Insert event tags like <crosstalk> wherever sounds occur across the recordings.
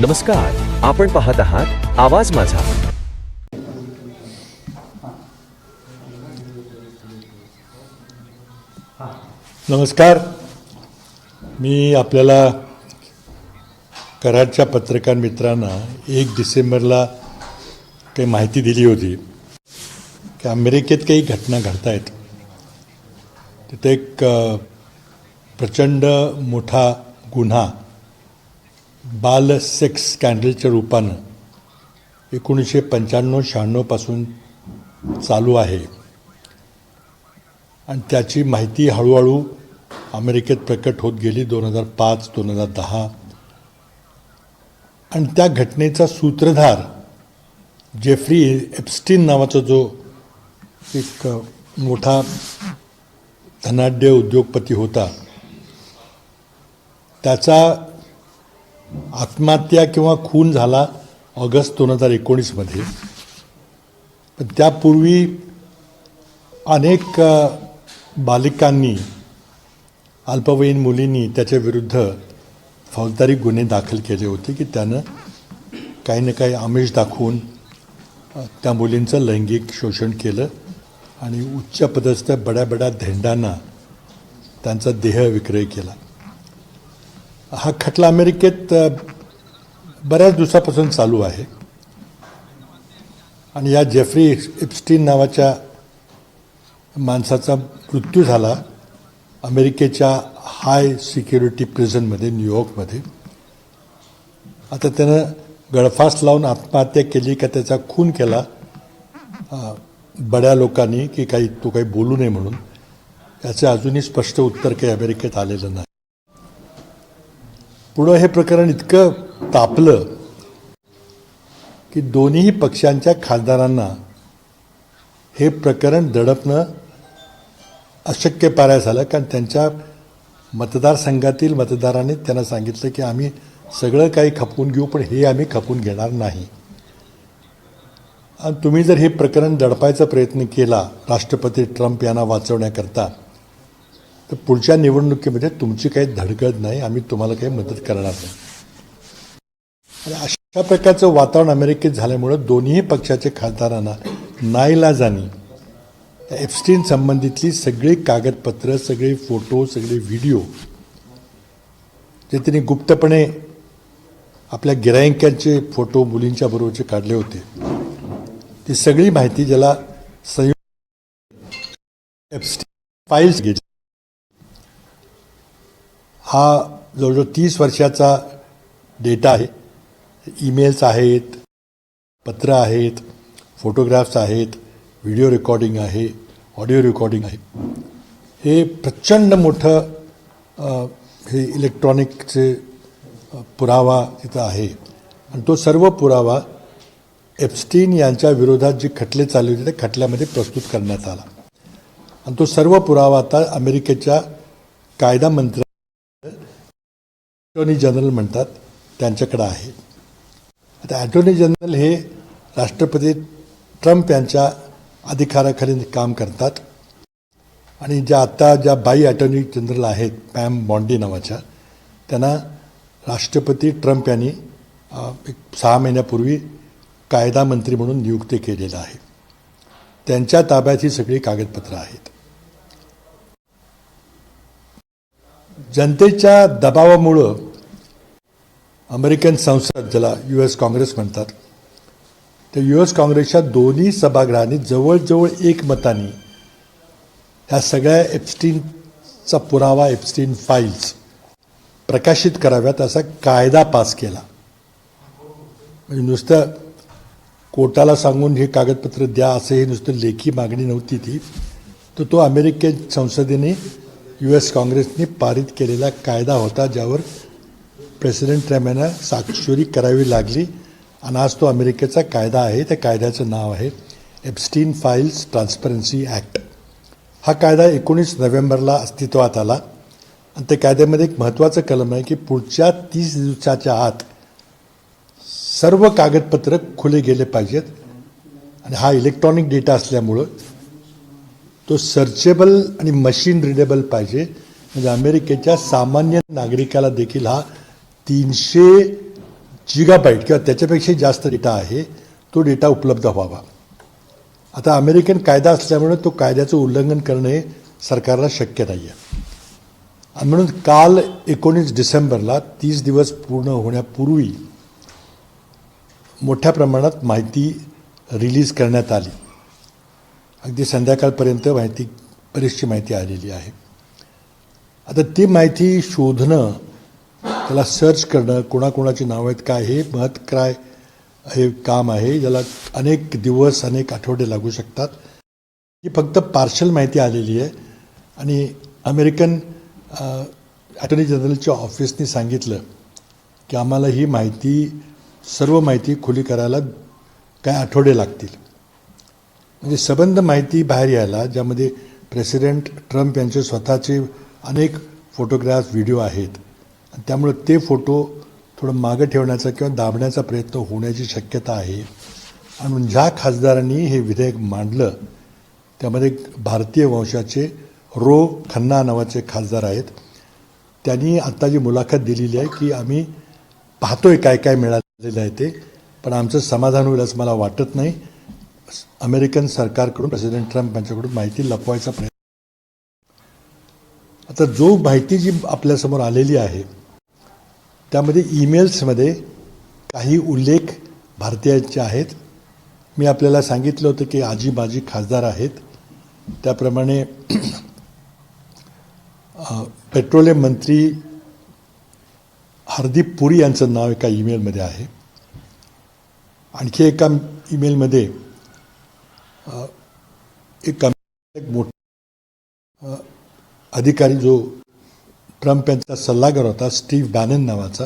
नमस्कार आपण पाहत आहात आवाज माझा. नमस्कार मी आपल्याला कराडच्या पत्रकार मित्रांना एक डिसेंबरला काही माहिती दिली होती की अमेरिकेत काही घटना घडत आहेत तिथे एक प्रचंड मोठा गुन्हा बाल सेक्स स्कॅन्डलच्या रूपानं एकोणीसशे पंच्याण्णव शहाण्णवपासून चालू आहे. आणि त्याची माहिती हळूहळू अमेरिकेत प्रकट होत गेली दोन हजार पाच दोन हजार दहा. आणि त्या घटनेचा सूत्रधार जेफ्री एप्स्टीन नावाचा जो एक मोठा धनाढ्य उद्योगपती होता त्याचा आत्महत्या किंवा खून झाला ऑगस्ट दोन हजार एकोणीसमध्ये. पण त्यापूर्वी अनेक बालिकांनी अल्पवयीन मुलींनी त्याच्या विरुद्ध फौजदारी गुन्हे दाखल केले होते की त्यानं काही ना काही आमिष दाखवून त्या मुलींचं लैंगिक शोषण केलं आणि उच्च पदस्थ बड्या बड्या धेंडांना त्यांचा देह विक्रय केला. हा खटला अमेरिकेत बऱ्याच दिवसापासून चालू आहे. आणि या जेफ्री इप्स्टीन नावाच्या माणसाचा मृत्यू झाला अमेरिकेच्या हाय सिक्युरिटी प्रिझनमध्ये न्यूयॉर्कमध्ये आता त्यानं गळफास लावून आत्महत्या केली का त्याचा खून केला बड्या लोकांनी की काही तो काही बोलू नये म्हणून याचं अजूनही स्पष्ट उत्तर काही अमेरिकेत आलेलं नाही. पुढं हे प्रकरण इतकं तापलं की दोन्ही पक्षांच्या खासदारांना हे प्रकरण दडपणं अशक्य पाराय झालं. कारण त्यांच्या मतदारसंघातील मतदारांनी त्यांना सांगितलं की आम्ही सगळं काही खपवून घेऊ पण हे आम्ही खपवून घेणार नाही. आणि तुम्ही जर हे प्रकरण दडपायचा प्रयत्न केला राष्ट्रपती ट्रम्प यांना वाचवण्याकरता तर पुढच्या निवडणुकीमध्ये तुमची काही धडगड नाही आम्ही तुम्हाला काही मदत करणार नाही. आणि अशा प्रकारचं वातावरण अमेरिकेत झाल्यामुळं दोन्ही पक्षाच्या खासदारांना नाईलाजानी एफस्टीन संबंधितली सगळी कागदपत्र सगळे फोटो सगळे व्हिडिओ जे त्यांनी गुप्तपणे आपल्या गिरायकांचे फोटो मुलींच्या बरोबरचे काढले होते ती सगळी माहिती ज्याला संयुक्त एफस्टीन फाईल्स घेतली. हा जवळजवळ तीस वर्षाचा डेटा आहे. ईमेल्स आहेत पत्र आहेत फोटोग्राफ्स आहेत व्हिडिओ रेकॉर्डिंग आहे ऑडिओ रेकॉर्डिंग आहे. हे प्रचंड मोठं हे इलेक्ट्रॉनिकचे पुरावा तिथं आहे. आणि तो सर्व पुरावा एप्स्टीन यांच्या विरोधात जे खटले चालू होते त्या खटल्यामध्ये प्रस्तुत करण्यात आला. आणि तो सर्व पुरावा आता अमेरिकेच्या कायदा मंत्र्या अटॉर्नी जनरल म्हणतात त्यांच्याकडं आहे. आता अटॉर्नी जनरल हे राष्ट्रपती ट्रम्प यांच्या अधिकाराखाली काम करतात. आणि ज्या आत्ता ज्या बाई अटॉर्नी जनरल आहेत पॅम बॉन्डी नावाच्या त्यांना राष्ट्रपती ट्रम्प यांनी एक सहा महिन्यापूर्वी कायदा मंत्री म्हणून नियुक्त केलेलं आहे. त्यांच्या ताब्यात ही सगळी कागदपत्रं आहेत. जनतेच्या दबावामुळं अमेरिकन संसद ज्याला यू एस काँग्रेस म्हणतात त्या यू एस काँग्रेसच्या दोन्ही सभागृहांनी जवळजवळ एकमताने ह्या सगळ्या एप्स्टीनचा पुरावा एप्स्टीन फाईल्स प्रकाशित कराव्यात असा कायदा पास केला. म्हणजे नुसतं कोर्टाला सांगून हे कागदपत्र द्या असं हे नुसतं लेखी मागणी नव्हती ती तर तो अमेरिकन संसदेने यू एस काँग्रेसने पारित केलेला कायदा होता ज्यावर प्रेसिडेंट ट्रम्प यांना साक्षरी करावी लागली आणि आज तो अमेरिकेचा कायदा आहे त्या कायद्याचं नाव आहे एप्स्टीन फाईल्स ट्रान्सपरन्सी ॲक्ट हा कायदा एकोणीस नोव्हेंबरला अस्तित्वात आला आणि त्या कायद्यामध्ये एक महत्त्वाचं कलम आहे की पुढच्या तीस दिवसाच्या आत सर्व कागदपत्र खुले गेले पाहिजेत आणि हा इलेक्ट्रॉनिक डेटा असल्यामुळं तो सर्चेबल आणि मशीन रिडेबल पाहिजे. म्हणजे अमेरिकेच्या सामान्य नागरिकाला देखील हा तीनशे जिगाबाईट किंवा त्याच्यापेक्षा जास्त डेटा आहे तो डेटा उपलब्ध व्हावा. आता अमेरिकन कायदा असल्यामुळे तो कायद्याचं उल्लंघन करणं हे सरकारला शक्य नाही आहे आणि म्हणून काल एकोणीस डिसेंबरला तीस दिवस पूर्ण होण्यापूर्वी मोठ्या प्रमाणात माहिती रिलीज करण्यात आली. अगदी संध्याकाळपर्यंत माहिती बरीचशी माहिती आलेली आहे. आता ती माहिती शोधणं त्याला सर्च करणं कोणाकोणाची नावं आहेत काय हे महत् काय हे काम आहे ज्याला अनेक दिवस अनेक आठवडे लागू शकतात. ही फक्त पार्शल माहिती आलेली आहे. आणि अमेरिकन अटर्नी जनरलच्या ऑफिसनी सांगितलं की आम्हाला ही माहिती सर्व माहिती खुली करायला काय आठवडे लागतील. म्हणजे सबंध माहिती बाहेर यायला ज्यामध्ये प्रेसिडेंट ट्रम्प यांचे स्वतःचे अनेक फोटोग्राफ्स व्हिडिओ आहेत. त्यामुळे ते फोटो थोडं मागं ठेवण्याचा किंवा दाबण्याचा प्रयत्न होण्याची शक्यता आहे. आणि म्हणून ज्या खासदारांनी हे विधेयक मांडलं त्यामध्ये भारतीय वंशाचे रो खन्ना नावाचे खासदार आहेत. त्यांनी आत्ता जी मुलाखत दिलेली आहे की आम्ही पाहतोय काय काय मिळालेलं आहे ते पण आमचं समाधान होईल असं मला वाटत नाही. अमेरिकन सरकारकडून प्रेसिडेंट ट्रम्प यांच्याकडून माहिती लपवायचा प्रयत्न. आता जो माहिती जी आपल्यासमोर आलेली आहे त्यामध्ये ईमेल्समध्ये काही उल्लेख भारतीयांचे आहेत. मी आपल्याला सांगितलं होतं की आजी माजी खासदार आहेत. त्याप्रमाणे पेट्रोलियम मंत्री हरदीप पुरी यांचं नाव एका ईमेलमध्ये आहे. आणखी एका ईमेलमध्ये एक मोठा अधिकारी जो ट्रम्प यांचा सल्लागार होता स्टीव्ह बॅनन नावाचा.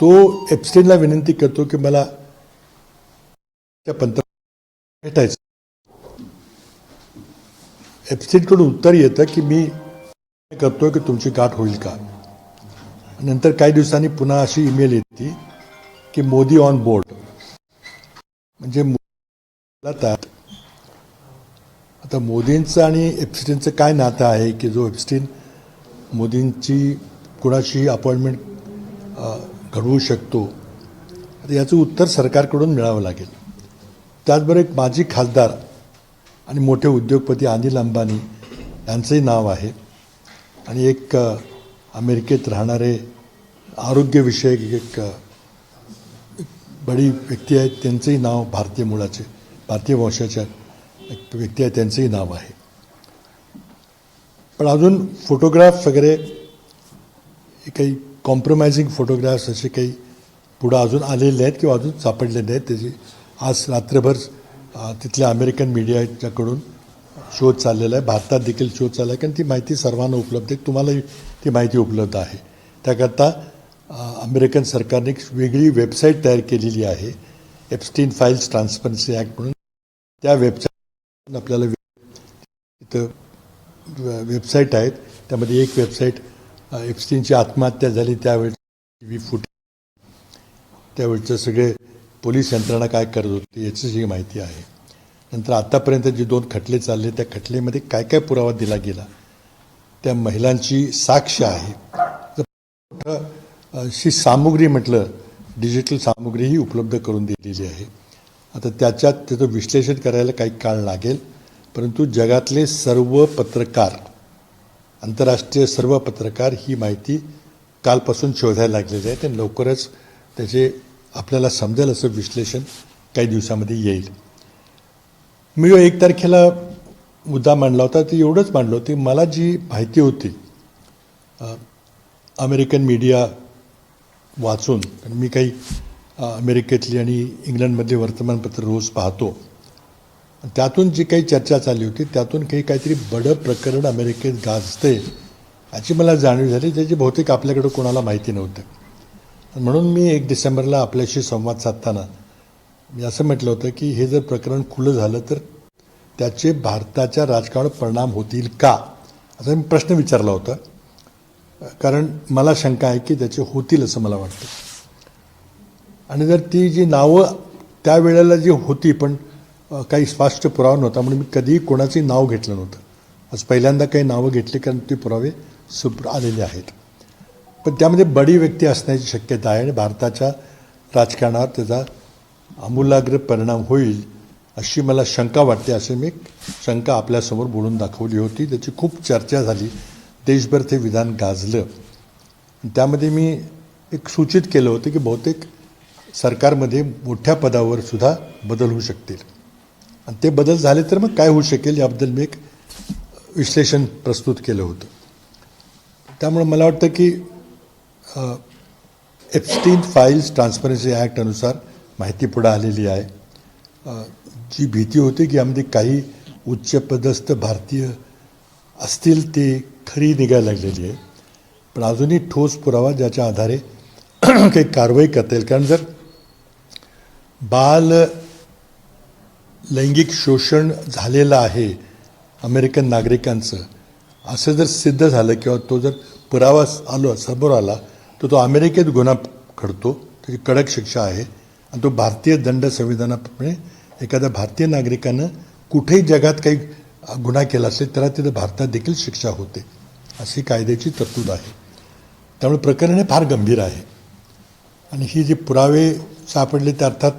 तो एप्स्टेनला विनंती करतो की मला त्या पंतप्रधान भेटायचं. एप्स्टेनकडून उत्तर येतं की मी करतो की तुमची गाठ होईल का? नंतर काही दिवसांनी पुन्हा अशी ईमेल येते की मोदी ऑन बोर्ड. म्हणजे आता मोदींचं आणि एप्स्टीनचं काय नातं आहे की जो एप्स्टीन मोदींची कुणाशी अपॉइंटमेंट घडवू शकतो याचं उत्तर सरकारकडून मिळावं लागेल. त्याचबरोबर एक माजी खासदार आणि मोठे उद्योगपती अनिल अंबानी यांचंही नाव आहे. आणि एक अमेरिकेत राहणारे आरोग्यविषयक एक एक बडी व्यक्ती आहेत त्यांचंही नाव भारतीय मुळाचे भारतीय वंशाच्या एक व्यक्ती आहे त्यांचंही नाव आहे. पण अजून फोटोग्राफ्स वगैरे काही कॉम्प्रोमायझिंग फोटोग्राफ्स असे काही पुढं अजून आलेले आहेत किंवा अजून सापडलेले आहेत. त्याची आज रात्रभर तिथल्या अमेरिकन मीडियाच्याकडून शोध चाललेला आहे. भारतात देखील शोध चालला आहे. कारण ती माहिती सर्वांना उपलब्ध आहे. तुम्हालाही ती माहिती उपलब्ध आहे. त्याकरता अमेरिकन सरकारने एक वेगळी वेबसाईट तयार केलेली आहे. एप्स्टीन फाईल्स ट्रान्सपरन्सी ॲक्ट म्हणून. त्या वेबसाईट आपल्याला तिथं वेबसाईट आहेत. त्यामध्ये एक वेबसाईट अ, एप्स्टीनची आत्महत्या झाली त्यावेळी टी व्ही फुट त्यावेळचं सगळे पोलीस यंत्रणा काय करत होती याची माहिती आहे. नंतर आत्तापर्यंत जे दोन खटले चालले त्या खटलेमध्ये काय काय पुरावा दिला गेला त्या महिलांची साक्ष आहे. मोठं अशी सामुग्री म्हटलं डिजिटल सामुग्रीही उपलब्ध करून दिलेली आहे. आता त्याच्यात त्याचं विश्लेषण करायला काही काळ लागेल. परंतु जगातले सर्व पत्रकार आंतरराष्ट्रीय सर्व पत्रकार ही माहिती कालपासून शोधायला लागलेली आहे. आणि लवकरच त्याचे आपल्याला समजेल असं विश्लेषण काही दिवसामध्ये येईल. मी एक तारखेला मुद्दा मांडला होता. ते एवढंच मांडलं होती मला जी माहिती होती अमेरिकन मीडिया वाचून कारण मी काही अमेरिकेतली आणि इंग्लंडमधली वर्तमानपत्र रोज पाहतो त्यातून जी काही चर्चा चालली होती त्यातून काही काहीतरी बडं प्रकरण अमेरिकेत गाजते याची मला जाणीव झाली त्याची बहुतेक आपल्याकडं कोणाला माहिती नव्हतं. म्हणून मी एक डिसेंबरला आपल्याशी संवाद साधताना मी असं म्हटलं होतं की हे जर प्रकरण खुलं झालं तर त्याचे भारताच्या राजकारणावर परिणाम होतील का? असा मी प्रश्न विचारला होता. कारण मला शंका आहे की त्याचे होतील असं मला वाटतं. आणि जर ती जी नावं त्यावेळेला जी होती पण काही स्पष्ट पुरावा नव्हता म्हणून मी कधीही कोणाचंही नाव घेतलं नव्हतं. आज पहिल्यांदा काही नावं घेतली कारण ते पुरावे सुप्र आलेले आहेत. पण त्यामध्ये बडी व्यक्ती असण्याची शक्यता आहे आणि भारताच्या राजकारणावर त्याचा आमूलाग्र परिणाम होईल अशी मला शंका वाटते असे मी शंका आपल्यासमोर बोलून दाखवली होती. त्याची खूप चर्चा झाली. देशभर ते विधान गाजलं. त्यामध्ये मी एक सूचित केलं होतं की बहुतेक सरकारमध्ये मोठ्या पदावर सुद्धा बदल होऊ शकतील. आणि ते बदल झाले तर मग काय होऊ शकेल याबद्दल मी एक विश्लेषण प्रस्तुत केलं होतं. त्यामुळे मला वाटतं की एप्स्टीन फाईल्स ट्रान्सपरन्सी ॲक्ट अनुसार माहिती पुढे आलेली आहे. जी भीती होती की यामध्ये काही उच्चपदस्थ भारतीय असतील ते खरी निघायला लागलेली आहे. पण अजूनही ठोस पुरावा ज्याच्या आधारे <clears throat> काही कारवाई करता येईल. कारण जर बाल लैंगिक शोषण झालेलं आहे अमेरिकन नागरिकांचं. असं जर सिद्ध झालं किंवा तो जर पुरावा आलो समोर आला तर तो अमेरिकेत गुन्हा घडतो त्याची कडक शिक्षा आहे. आणि तो भारतीय दंड संविधानाप्रमाणे एखाद्या भारतीय नागरिकानं कुठेही जगात काही गुन्हा केला असेल त्याला तिथं भारतात देखील शिक्षा होते. अशी कायद्याची तरतूद आहे. त्यामुळे प्रकरण हे फार गंभीर आहे. आणि ही जे पुरावे सापडले ते अर्थात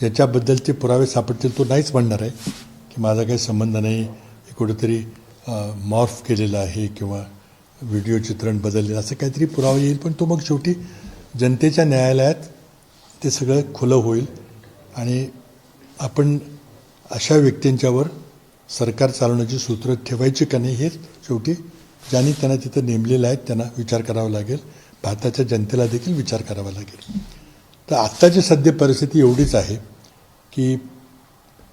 ज्याच्याबद्दलचे पुरावे सापडतील तो नाहीच म्हणणार आहे की माझा काही संबंध नाही. हे कुठेतरी मॉर्फ केलेलं आहे किंवा व्हिडिओ चित्रण बदललेलं असं काहीतरी पुरावा येईल. पण तो मग शेवटी जनतेच्या न्यायालयात ते सगळं खुलं होईल. आणि आपण अशा व्यक्तींच्यावर सरकार चालवण्याची सूत्र ठेवायची का नाही हे शेवटी ज्यांनी त्यांना तिथं नेमलेलं आहे त्यांना विचार करावा लागेल. भारताच्या जनतेला देखील विचार करावा लागेल. तर आत्ताची सध्या परिस्थिती एवढीच आहे की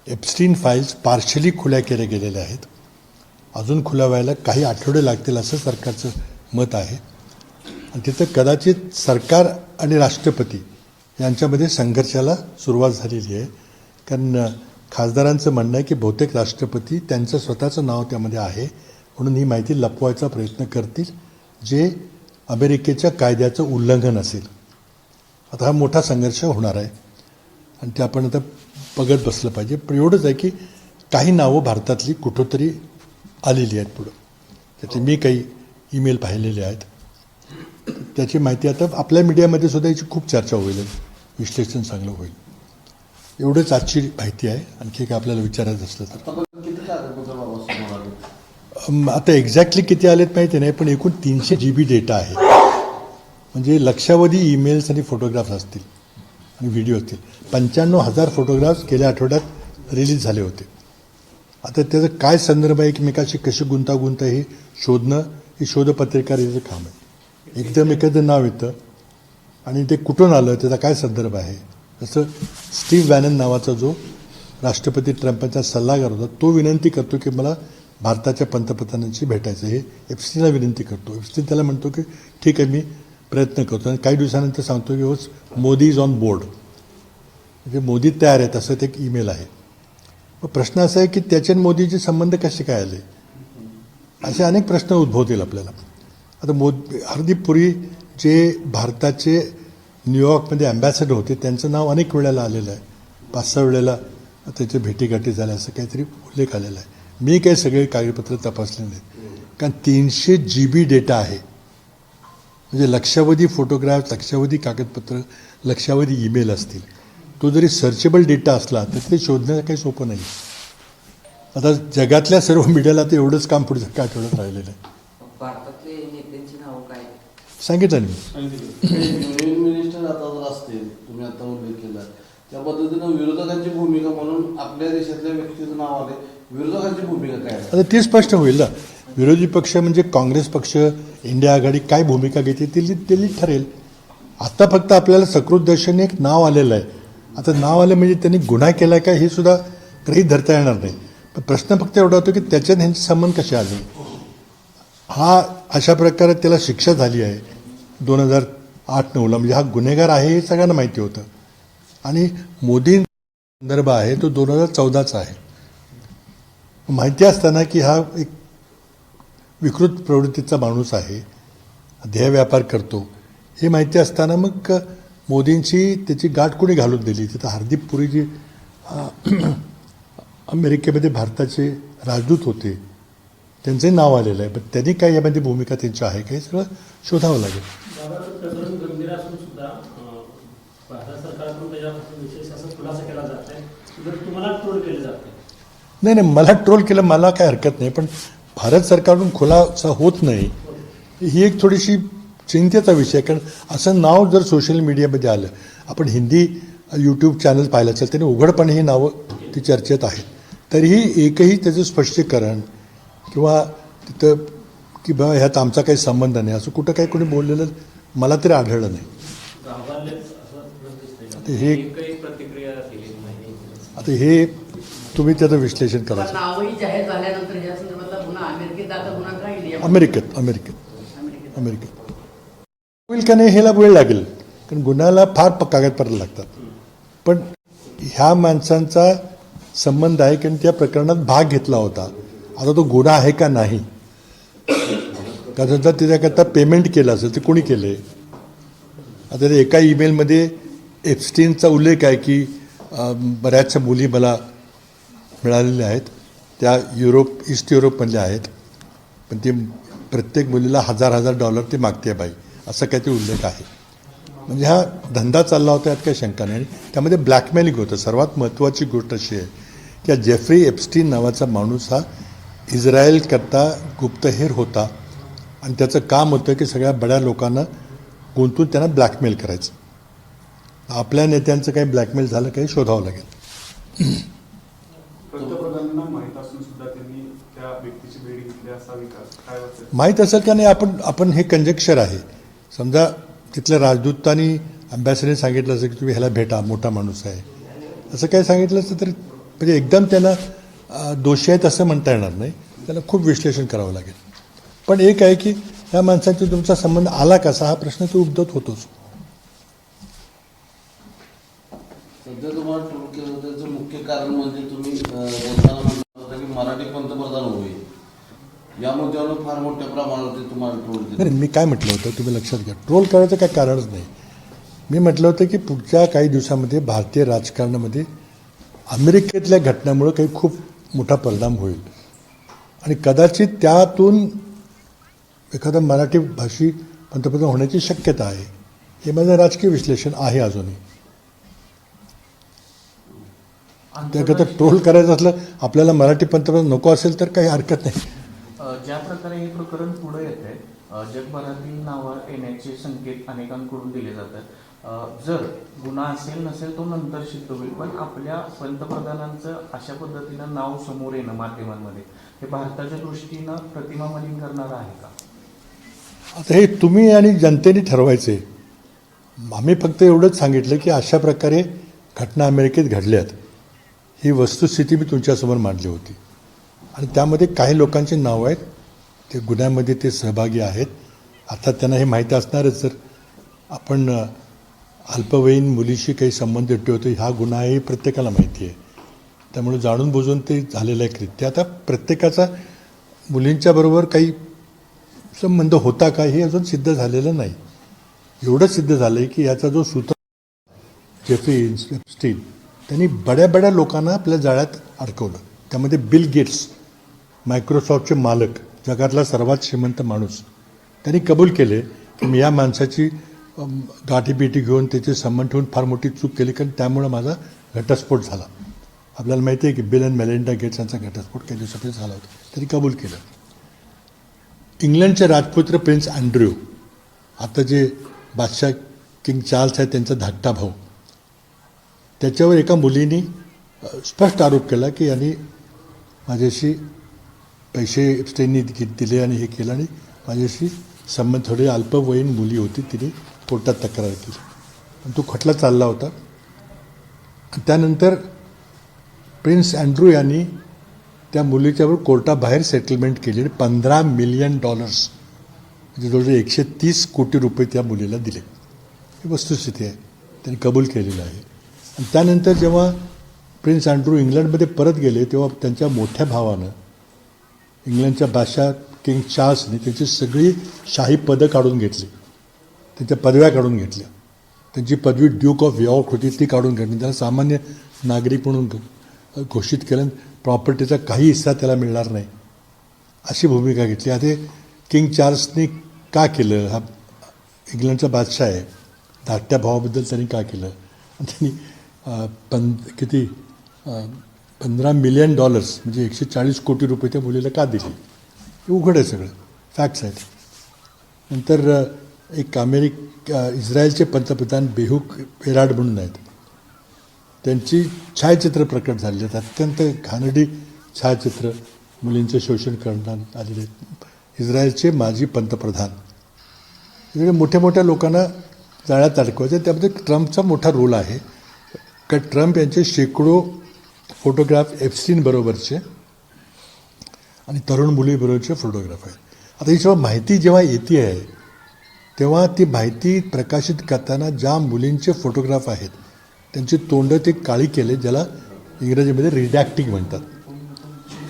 एप्स्टीन फाईल्स पार्शली खुल्या केल्या गेलेल्या आहेत. अजून खुल्या व्हायला काही आठवडे लागतील असं सरकारचं मत आहे. आणि तिथं कदाचित सरकार आणि राष्ट्रपती यांच्यामध्ये संघर्षाला सुरुवात झालेली आहे. कारण खासदारांचं म्हणणं आहे की बहुतेक राष्ट्रपती त्यांचं स्वतःचं नाव त्यामध्ये आहे. म्हणून ही माहिती लपवायचा प्रयत्न करतील जे अमेरिकेच्या कायद्याचं उल्लंघन असेल. आता हा मोठा संघर्ष होणार आहे. आणि ते आपण आता बघत बसलं पाहिजे. पण एवढंच आहे की काही नावं भारतातली कुठंतरी आलेली आहेत पुढं. त्याचे मी काही ईमेल पाहिलेले आहेत. त्याची माहिती आता आपल्या मीडियामध्ये सुद्धा याची खूप चर्चा होईल. विश्लेषण चांगलं होईल. एवढंच आजची माहिती आहे. आणखी काय आपल्याला विचारायचं असलं तर. आता एक्झॅक्टली किती आलेत माहिती नाही पण एकूण तीनशे जी बी डेटा आहे म्हणजे लक्षावधी ईमेल्स आणि फोटोग्राफ्स असतील आणि व्हिडिओ असतील. पंच्याण्णव हजार फोटोग्राफ्स गेल्या आठवड्यात रिलीज झाले होते. आता त्याचं काय संदर्भ आहे एकमेकाशी कशी गुंतागुंत आहे हे शोधणं हे शोधपत्रिकाचं काम आहे. एकदम एखादं नाव येतं आणि ते कुठून आलं त्याचा काय संदर्भ आहे? जसं स्टीव्ह वॅनन नावाचा जो राष्ट्रपती ट्रम्पांचा सल्लागार होता तो विनंती करतो की मला भारताच्या पंतप्रधानांशी भेटायचं हे एफसीला विनंती करतो. एफसी त्याला म्हणतो की ठीक आहे मी प्रयत्न करतो. आणि काही दिवसानंतर सांगतो की होच मोदी इज ऑन बोर्ड म्हणजे मोदी तयार आहेत असं ते एक ईमेल आहे. मग प्रश्न असा आहे की त्याचे आणि मोदीचे संबंध कसे काय आले? असे अनेक प्रश्न उद्भवतील आपल्याला. आता मोद हरदीप पुरी जे भारताचे न्यूयॉर्कमध्ये अँबॅसेडर होते त्यांचं नाव अनेक वेळेला आलेलं आहे. पाच सहा वेळेला त्याच्या भेटीगाठी झाल्या असं काहीतरी उल्लेख आलेला आहे. मी काही सगळे कागदपत्र तपासले नाहीत. कारण तीनशे जी बी डेटा आहे. म्हणजे लक्षावधी फोटोग्राफ लक्षावधी कागदपत्र लक्षावधी ईमेल असतील. तो जरी सर्चेबल डेटा असला तर ते शोधणं काही सोपं नाही. आता जगातल्या सर्व मीडियाला तर एवढंच काम पुढच्या काय आठवड्यात राहिलेलं आहे? सांगितलं मी. नवीन मिनिस्टर आता जर असतील तुम्ही आता उल्लेख केला त्या पद्धतीनं विरोधकांची भूमिका म्हणून आपल्या देशातल्या व्यक्तीचं नाव आले विरोधकांची भूमिका काय? आहे आता ते स्पष्ट होईल ना. विरोधी पक्ष म्हणजे काँग्रेस पक्ष इंडिया आघाडी काय भूमिका घेते ते दिल्ली ठरेल. आता फक्त आपल्याला सकृत दर्शन एक नाव आलेलं आहे. आता नाव आलं म्हणजे त्यांनी गुन्हा केला का हे सुद्धा काही धरता येणार नाही. पण प्रश्न फक्त एवढा होतो की त्याच्यात ह्यांचे संबंध कसे आले? हा अशा प्रकारे त्याला शिक्षा झाली आहे. दोन हजार आठ नऊला म्हणजे हा गुन्हेगार आहे हे सगळ्यांना माहिती होतं. आणि मोदी संदर्भ आहे तो दोन हजार चौदाचा आहे. माहिती असताना की हा एक विकृत प्रवृत्तीचा माणूस आहे ध्येय व्यापार करतो हे माहिती असताना मग मोदींची त्याची गाठ कोणी घालून दिली? तिथं हरदीप पुरी जी अमेरिकेमध्ये भारताचे राजदूत होते. त्यांचंही नाव आलेलं आहे पण त्यांनी काय यामध्ये भूमिका त्यांची आहे का हे सगळं शोधावं लागेल. नाही नाही मला ट्रोल केलं मला काय हरकत नाही पण भारत सरकारकडून खुलासा होत नाही ही एक थोडीशी चिंतेचा विषय आहे. कारण असं नाव जर सोशल मीडियामध्ये आलं आपण हिंदी यूट्यूब चॅनल पाहिलं असेल त्याने उघडपणे ही नावं ती चर्चेत आहेत. तरीही एकही त्याचं स्पष्टीकरण किंवा तिथं की बा ह्यात आमचा काही संबंध नाही असं कुठं काही कोणी बोललेलं मला तरी आढळलं नाही. आता हे आता हे तुम्ही त्याचं विश्लेषण करायचं नावही जाहीर झाल्यानंतर या संदर्भातला गुन्हा अमेरिकेत का इंडिया अमेरिकेत अमेरिकेत. अमेरिकेत. होईल का नाही ह्याला वेळ लागेल? कारण गुन्ह्याला फार कागदपत्र लागतात. पण ह्या माणसांचा संबंध आहे कारण त्या प्रकरणात भाग घेतला होता. आता तो गुन्हा आहे का नाही? कारण जर त्याच्याकरता पेमेंट केलं असेल ते कोणी केले आता एका ईमेलमध्ये एप्स्टीनचा उल्लेख आहे की बऱ्याचशा मुली मला मिळालेल्या आहेत. त्या युरोप ईस्ट युरोपमधल्या आहेत. पण ती प्रत्येक मुलीला हजार हजार डॉलर ती मागते बाई असं काहीतरी उल्लेख आहे. म्हणजे हा धंदा चालला होता यात काही शंका नाही. आणि त्यामध्ये ब्लॅकमेलिंग होतं. सर्वात महत्त्वाची गोष्ट अशी आहे की हा जेफ्री एप्स्टीन नावाचा माणूस हा इस्रायलकरता गुप्तहेर होता. आणि त्याचं काम होतं की सगळ्या बड्या लोकांना गुंतून त्यांना ब्लॅकमेल करायचं. आपल्या नेत्यांचं काही ब्लॅकमेल झालं काही शोधावं लागेल पंतप्रधानांना माहीत असून सुद्धा त्यांनी त्या व्यक्तीची भेट घेतली असावी का काय वाटतं माहीत असेल का नाही आपण आपण हे कंजेक्चर आहे. समजा तिथल्या राजदूतांनी अँबॅसिडरने सांगितलं असं की तुम्ही ह्याला भेटा मोठा माणूस आहे. असं काय सांगितलं असतं तरी म्हणजे एकदम त्यांना दोषी आहेत असं म्हणता येणार नाही. त्याला खूप विश्लेषण करावं लागेल. पण एक आहे की ह्या माणसांचा तुमचा संबंध आला कसा हा प्रश्न तो उद्भवत होतोच. सध्या तुम्हाला मुख्य कारण म्हणजे तुम्ही मराठी पण या मुद्द्यावर फार मोठ्या प्रमाणात ते तुम्हाला ट्रोल केलं नाही मी काय म्हटलं होतं तुम्ही लक्षात घ्या. ट्रोल करायचं काय कारणच नाही. मी म्हटलं होतं की पुढच्या काही दिवसामध्ये भारतीय राजकारणामध्ये अमेरिकेतल्या घटनामुळं काही खूप मोठा परिणाम होईल. आणि कदाचित त्यातून एखादा मराठी भाषी पंतप्रधान होण्याची शक्यता आहे. हे माझं राजकीय विश्लेषण आहे अजूनही. त्याकरता ट्रोल करायचं असलं आपल्याला मराठी पंतप्रधान नको असेल तर काही हरकत नाही. ज्या प्रकारे हे प्रकरण पुढे येत आहे जगभरातील नावं येण्याचे संकेत अनेकांकडून दिले जातात. जर गुन्हा असेल नसेल तो नंतर सिद्ध होईल पण आपल्या पंतप्रधानांचं अशा पद्धतीनं नाव समोर येणं माध्यमांमध्ये हे भारताच्या दृष्टीनं प्रतिमा मलिन करणारं आहे का? आता हे तुम्ही आणि जनतेने ठरवायचे आम्ही फक्त एवढंच सांगितलं की अशा प्रकारे घटना अमेरिकेत घडल्यात. ही वस्तुस्थिती मी तुमच्यासमोर मांडली होती. आणि त्यामध्ये काही लोकांची नावं आहेत. ते गुन्ह्यामध्ये ते सहभागी आहेत. आता त्यांना हे माहिती असणारच जर आपण अल्पवयीन मुलीशी काही संबंध ठेवतो हा गुन्हा हे प्रत्येकाला माहिती आहे. त्यामुळे जाणून बुजून ते झालेलं आहे कृत्य आता प्रत्येकाचा मुलींच्या बरोबर काही संबंध होता का हे अजून सिद्ध झालेलं नाही. एवढं सिद्ध झालं आहे की याचा जो सूत्र जेफी स्टील त्यांनी बड्या बड्या लोकांना आपल्या जाळ्यात अडकवलं. त्यामध्ये बिल गेट्स मायक्रोसॉफ्टचे मालक जगातला सर्वात श्रीमंत माणूस. त्यांनी कबूल केले की मी या माणसाची गाठीबिटी घेऊन त्याचे संबंध ठेवून फार मोठी चूक केली कारण त्यामुळं माझा घटस्फोट झाला. आपल्याला माहिती आहे की बिल अँड मेलिंडा गेट्स यांचा घटस्फोट काही दिवसापूर्वी झाला होता. त्यांनी कबूल केलं. इंग्लंडचे राजपुत्र प्रिन्स अँड्र्यू आता जे बादशाह किंग चार्ल्स आहेत त्यांचा धाकटा भाऊ. त्याच्यावर एका मुलीने स्पष्ट आरोप केला की यांनी माझ्याशी पैसे त्यांनी दिले आणि हे केलं आणि माझ्याशी संबंध थोडी अल्पवयीन मुली होती तिने कोर्टात तक्रार केली. पण तो खटला चालला होता. त्यानंतर प्रिन्स अँड्रू यांनी त्या मुलीच्यावर कोर्टाबाहेर सेटलमेंट केली आणि पंधरा मिलियन डॉलर्स म्हणजे जवळजवळ एकशे तीस कोटी रुपये त्या मुलीला दिले. ही वस्तुस्थिती आहे. त्यांनी कबूल केलेलं आहे. आणि त्यानंतर जेव्हा प्रिन्स अँड्रू इंग्लंडमध्ये परत गेले तेव्हा त्यांच्या मोठ्या भावानं इंग्लंडच्या बादशाह किंग चार्ल्सने त्यांची सगळी शाही पदं काढून घेतली. त्यांच्या पदव्या काढून घेतल्या. त्यांची पदवी ड्यूक ऑफ यॉर्क होती ती काढून घेतली. त्याला सामान्य नागरिक म्हणून घोषित केलं प्रॉपर्टीचा काही हिस्सा त्याला मिळणार नाही. अशी भूमिका घेतली. आता किंग चार्ल्सने का केलं? हा इंग्लंडचा बादशाह आहे. धाकट्या भावाबद्दल त्यांनी का केलं? त्यांनी पण पं किती पंधरा मिलियन डॉलर्स म्हणजे एकशे चाळीस कोटी रुपये त्या मुलीला का दिले? हे उघड आहे सगळं. फॅक्ट्स आहेत. नंतर एक अमेरिक इस्रायलचे पंतप्रधान बेहूक पेराड म्हणून आहेत. त्यांची छायाचित्र प्रकट झालेली आहेत. अत्यंत घाणडी छायाचित्र मुलींचं शोषण करण्यात आलेले आहेत. इस्रायलचे माजी पंतप्रधान. इकडे मोठ्या मोठ्या लोकांना जाळ्यात अडकवायचे त्यामध्ये ट्रम्पचा मोठा रोल आहे. का ट्रम्प यांचे शेकडो फोटोग्राफ एफस्टीन बरोबरचे आणि तरुण मुलीबरोबरचे फोटोग्राफ आहेत आता ही जेव्हा माहिती जेव्हा येते आहे तेव्हा ती माहिती प्रकाशित करताना ज्या मुलींचे फोटोग्राफ आहेत त्यांची तोंड ते काळी केले ज्याला इंग्रजीमध्ये रिडॅक्टिंग म्हणतात.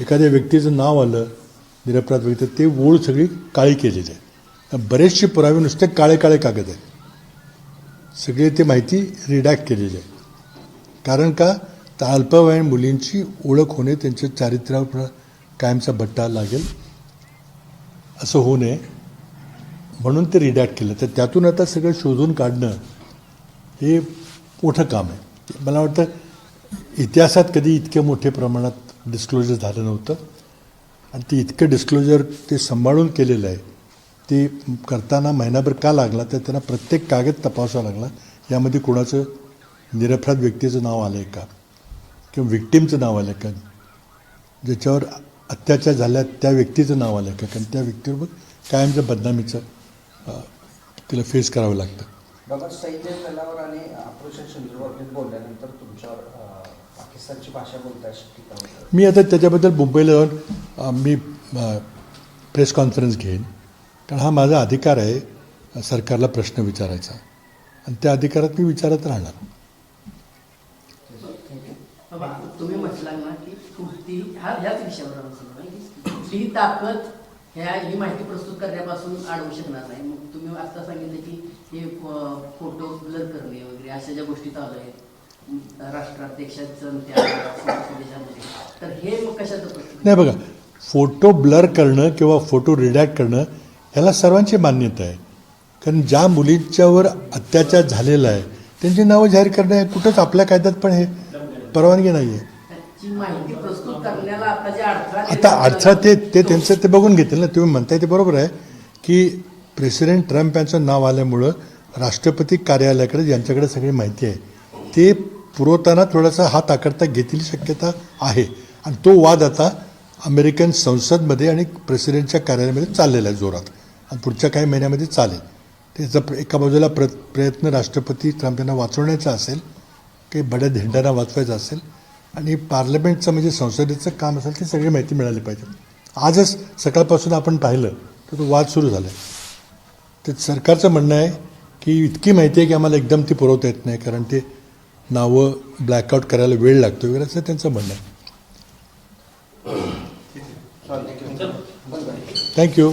एखाद्या व्यक्तीचं नाव आलं निरपराध व्यक्ती ते ओळ सगळी काळी केलेली आहे. बरेचसे पुरावे नुसते काळे काळे कागद आहेत. सगळी ती माहिती रिडॅक्ट केलेली आहे कारण का? तर अल्पवयीन मुलींची ओळख होणे त्यांच्या चारित्र्यावर कायमचा बट्टा लागेल. असं होऊ नये. म्हणून ते रिडॅक्ट केलं. तर त्यातून आता सगळं शोधून काढणं हे मोठं काम आहे. मला वाटतं इतिहासात कधी इतक्या मोठ्या प्रमाणात डिस्क्लोजर झालं नव्हतं. आणि ते इतकं डिस्क्लोजर ते सांभाळून केलेलं आहे. ते करताना महिनाभर का लागला तर त्यांना प्रत्येक कागद तपासावा लागला. यामध्ये कोणाचं निरपराध व्यक्तीचं नाव आलं आहे का? किंवा विक्टीमचं नाव आलं का? ज्याच्यावर अत्याचार झाल्या त्या व्यक्तीचं नाव आलं का? कारण त्या व्यक्तीवर कायमचं बदनामीचं तिला फेस करावं लागतं. बाबा सैन्य तलावर आणि ऑपरेशन सिंधूबाबतीत बोलल्यानंतर तुमच्यावर अं, पाकिस्तानची भाषा मी आता त्याच्याबद्दल मुंबईला जाऊन मी प्रेस कॉन्फरन्स घेईन. कारण हा माझा अधिकार आहे सरकारला प्रश्न विचारायचा. आणि त्या अधिकारात मी विचारत राहणार. बाबा तुम्ही म्हटला ना की कुठली हा ह्याच विषयावर आलो समजा, की कुठलीही ताकद ह्या ही माहिती प्रस्तुत करण्यापासून अडवू शकणार नाही. मग तुम्ही आता सांगितलं की हे फोटो ब्लर करणे वगैरे अशा ज्या गोष्टी चालू आहेत अं, तर हे मग कशाचं नाही बघा फोटो ब्लर करणं किंवा फोटो रिडॅक्ट करणं ह्याला सर्वांची मान्यता आहे. कारण ज्या मुलींच्यावर अत्याचार झालेला आहे त्यांची नावं जाहीर करणं हे कुठंच आपल्या कायद्यात पण हे परवानगी नाही आहे आता अडथळा ते ते त्यांचं ते बघून घेतील ना. तुम्ही म्हणताय ते बरोबर आहे की प्रेसिडेंट ट्रम्प यांचं नाव आल्यामुळं राष्ट्रपती कार्यालयाकडे यांच्याकडे सगळी माहिती आहे. ते पुरवताना थोडासा हात आकडता घेतील शक्यता आहे. आणि तो वाद आता अमेरिकन संसदमध्ये आणि प्रेसिडेंटच्या कार्यालयामध्ये चाललेला आहे जोरात. आणि पुढच्या काही महिन्यामध्ये चालेल. त्याचा एका बाजूला प्र प्रयत्न राष्ट्रपती ट्रम्प यांना वाचवण्याचा असेल काही बड्या धेंड्यांना वाचवायचं असेल आणि पार्लमेंटचं म्हणजे संसदेचं काम असेल ती सगळी माहिती मिळाली पाहिजे. आजच सकाळपासून आपण पाहिलं तर तो वाद सुरू झाला आहे तर सरकारचं म्हणणं आहे की इतकी माहिती आहे की आम्हाला एकदम ती पुरवता येत नाही कारण ते नावं ब्लॅकआउट करायला वेळ लागतो वगैरे असं त्यांचं म्हणणं आहे. थँक्यू